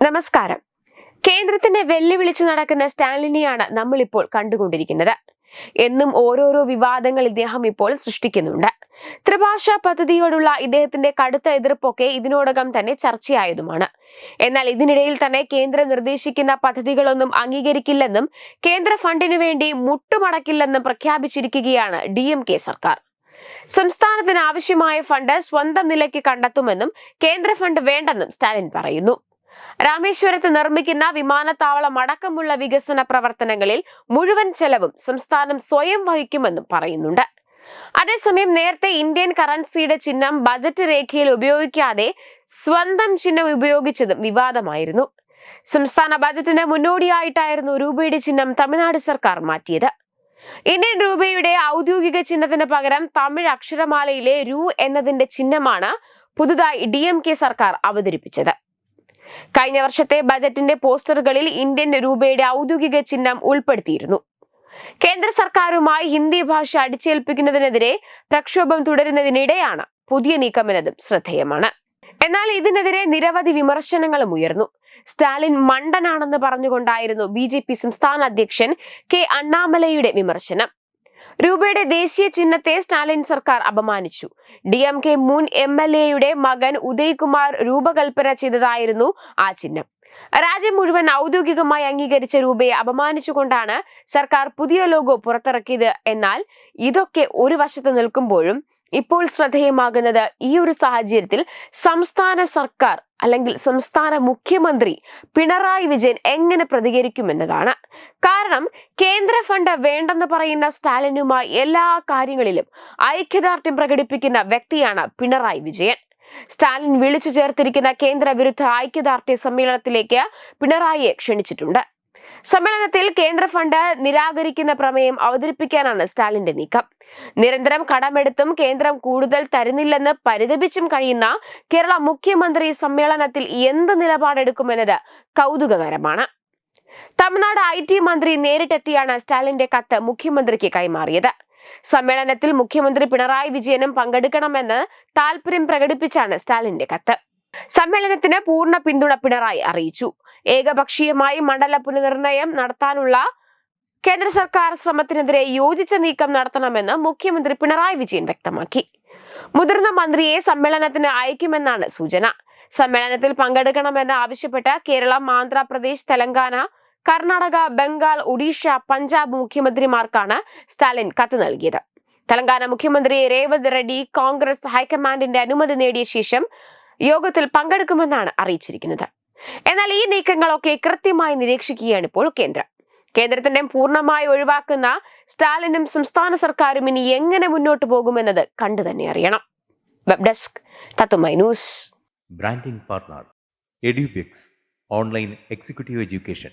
നമസ്കാരം. കേന്ദ്രത്തിന്റെ വെല്ലുവിളിച്ചു നടക്കുന്ന സ്റ്റാലിനെയാണ് നമ്മളിപ്പോൾ കണ്ടുകൊണ്ടിരിക്കുന്നത്. എന്നും ഓരോരോ വിവാദങ്ങൾ ഇദ്ദേഹം ഇപ്പോൾ സൃഷ്ടിക്കുന്നുണ്ട്. ത്രിഭാഷ പദ്ധതിയോടുള്ള ഇദ്ദേഹത്തിന്റെ കടുത്ത എതിർപ്പൊക്കെ ഇതിനോടകം തന്നെ ചർച്ചയായതുമാണ്. എന്നാൽ ഇതിനിടയിൽ തന്നെ കേന്ദ്രം നിർദ്ദേശിക്കുന്ന പദ്ധതികളൊന്നും അംഗീകരിക്കില്ലെന്നും കേന്ദ്ര ഫണ്ടിനു വേണ്ടി മുട്ടുമടക്കില്ലെന്നും പ്രഖ്യാപിച്ചിരിക്കുകയാണ് ഡി സർക്കാർ. സംസ്ഥാനത്തിന് ആവശ്യമായ ഫണ്ട് സ്വന്തം നിലയ്ക്ക് കണ്ടെത്തുമെന്നും കേന്ദ്ര ഫണ്ട് വേണ്ടെന്നും സ്റ്റാലിൻ പറയുന്നു. രാമേശ്വരത്ത് നിർമ്മിക്കുന്ന വിമാനത്താവളം അടക്കമുള്ള വികസന പ്രവർത്തനങ്ങളിൽ മുഴുവൻ ചെലവും സംസ്ഥാനം സ്വയം വഹിക്കുമെന്നും പറയുന്നുണ്ട്. അതേസമയം നേരത്തെ ഇന്ത്യൻ കറൻസിയുടെ ചിഹ്നം ബജറ്റ് രേഖയിൽ ഉപയോഗിക്കാതെ സ്വന്തം ചിഹ്നം ഉപയോഗിച്ചതും വിവാദമായിരുന്നു. സംസ്ഥാന ബജറ്റിന് മുന്നോടിയായിട്ടായിരുന്നു രൂപയുടെ ചിഹ്നം തമിഴ്നാട് സർക്കാർ മാറ്റിയത്. ഇന്ത്യൻ രൂപയുടെ ഔദ്യോഗിക ചിഹ്നത്തിന് പകരം തമിഴ് അക്ഷരമാലയിലെ രു എന്നതിന്റെ ചിഹ്നമാണ് പുതുതായി ഡി സർക്കാർ അവതരിപ്പിച്ചത്. കഴിഞ്ഞ വർഷത്തെ ബജറ്റിന്റെ പോസ്റ്ററുകളിൽ ഇന്ത്യൻ രൂപയുടെ ഔദ്യോഗിക ചിഹ്നം ഉൾപ്പെടുത്തിയിരുന്നു. കേന്ദ്ര സർക്കാരുമായി ഹിന്ദി ഭാഷ അടിച്ചേൽപ്പിക്കുന്നതിനെതിരെ പ്രക്ഷോഭം തുടരുന്നതിനിടെയാണ് പുതിയ നീക്കമെന്നതും ശ്രദ്ധേയമാണ്. എന്നാൽ ഇതിനെതിരെ നിരവധി വിമർശനങ്ങളും ഉയർന്നു. സ്റ്റാലിൻ മണ്ടനാണെന്ന് പറഞ്ഞുകൊണ്ടായിരുന്നു ബി ജെ പി സംസ്ഥാന അധ്യക്ഷൻ കെ അണ്ണാമലയുടെ വിമർശനം. രൂപയുടെ ദേശീയ ചിഹ്നത്തെ സ്റ്റാലിൻ സർക്കാർ അപമാനിച്ചു. ഡി എം കെ മുൻ എം എൽ എയുടെ മകൻ ഉദയ്കുമാർ രൂപകൽപ്പന ചെയ്തതായിരുന്നു ആ ചിഹ്നം. രാജ്യം മുഴുവൻ ഔദ്യോഗികമായി അംഗീകരിച്ച രൂപയെ അപമാനിച്ചുകൊണ്ടാണ് സർക്കാർ പുതിയ ലോഗോ പുറത്തിറക്കിയത്. എന്നാൽ ഇതൊക്കെ ഒരു വശത്ത് നിൽക്കുമ്പോഴും ഇപ്പോൾ ശ്രദ്ധേയമാകുന്നത് ഈ ഒരു സാഹചര്യത്തിൽ സംസ്ഥാന സർക്കാർ അല്ലെങ്കിൽ സംസ്ഥാന മുഖ്യമന്ത്രി പിണറായി വിജയൻ എങ്ങനെ പ്രതികരിക്കുമെന്നതാണ്. കാരണം കേന്ദ്ര ഫണ്ട് വേണ്ടെന്ന് പറയുന്ന സ്റ്റാലിനുമായി എല്ലാ കാര്യങ്ങളിലും ഐക്യദാർഢ്യം പ്രകടിപ്പിക്കുന്ന വ്യക്തിയാണ് പിണറായി വിജയൻ. സ്റ്റാലിൻ വിളിച്ചു ചേർത്തിരിക്കുന്ന കേന്ദ്ര വിരുദ്ധ ഐക്യദാർഢ്യ സമ്മേളനത്തിലേക്ക് പിണറായിയെ ക്ഷണിച്ചിട്ടുണ്ട്. സമ്മേളനത്തിൽ കേന്ദ്ര ഫണ്ട് നിരാകരിക്കുന്ന പ്രമേയം അവതരിപ്പിക്കാനാണ് സ്റ്റാലിന്റെ നീക്കം. നിരന്തരം കടമെടുത്തും കേന്ദ്രം കൂടുതൽ തരുന്നില്ലെന്ന് പരിതപിച്ചും കഴിയുന്ന കേരള മുഖ്യമന്ത്രി സമ്മേളനത്തിൽ എന്ത് നിലപാടെടുക്കുമെന്നത് കൗതുകകരമാണ്. തമിഴ്നാട് ഐ ടി മന്ത്രി നേരിട്ടെത്തിയാണ് സ്റ്റാലിന്റെ കത്ത് മുഖ്യമന്ത്രിക്ക് കൈമാറിയത്. സമ്മേളനത്തിൽ മുഖ്യമന്ത്രി പിണറായി വിജയനും പങ്കെടുക്കണമെന്ന് താൽപര്യം പ്രകടിപ്പിച്ചാണ് സ്റ്റാലിന്റെ കത്ത്. സമ്മേളനത്തിന് പൂർണ പിന്തുണ പിണറായി അറിയിച്ചു. ഏകപക്ഷീയമായി മണ്ഡല പുനർനിർണയം നടത്താനുള്ള കേന്ദ്ര സർക്കാർ ശ്രമത്തിനെതിരെ യോജിച്ച നീക്കം നടത്തണമെന്ന് മുഖ്യമന്ത്രി പിണറായി വിജയൻ വ്യക്തമാക്കി. മുതിർന്ന മന്ത്രിയെ സമ്മേളനത്തിന് അയക്കുമെന്നാണ് സൂചന. സമ്മേളനത്തിൽ പങ്കെടുക്കണമെന്ന് ആവശ്യപ്പെട്ട് കേരളം ആന്ധ്രാപ്രദേശ് തെലങ്കാന കർണാടക ബംഗാൾ ഒഡീഷ പഞ്ചാബ് മുഖ്യമന്ത്രിമാർക്കാണ് സ്റ്റാലിൻ കത്ത് നൽകിയത്. തെലങ്കാന മുഖ്യമന്ത്രി രേവത് റെഡ്ഡി കോൺഗ്രസ് ഹൈക്കമാൻഡിന്റെ അനുമതി നേടിയ ശേഷം യോഗത്തിൽ പങ്കെടുക്കുമെന്നാണ് അറിയിച്ചിരിക്കുന്നത്. എന്നാൽ ഈ നീക്കങ്ങളൊക്കെ കൃത്യമായി നിരീക്ഷിക്കുകയാണ് ഇപ്പോൾ കേന്ദ്രം. കേന്ദ്രത്തിന്റെ പൂർണമായി ഒഴിവാക്കുന്ന സ്റ്റാലിനും സംസ്ഥാന സർക്കാരും ഇനി എങ്ങനെ മുന്നോട്ട് പോകുമെന്നത് കണ്ടു തന്നെ അറിയണം. Web desk branding partner Edubix online executive education.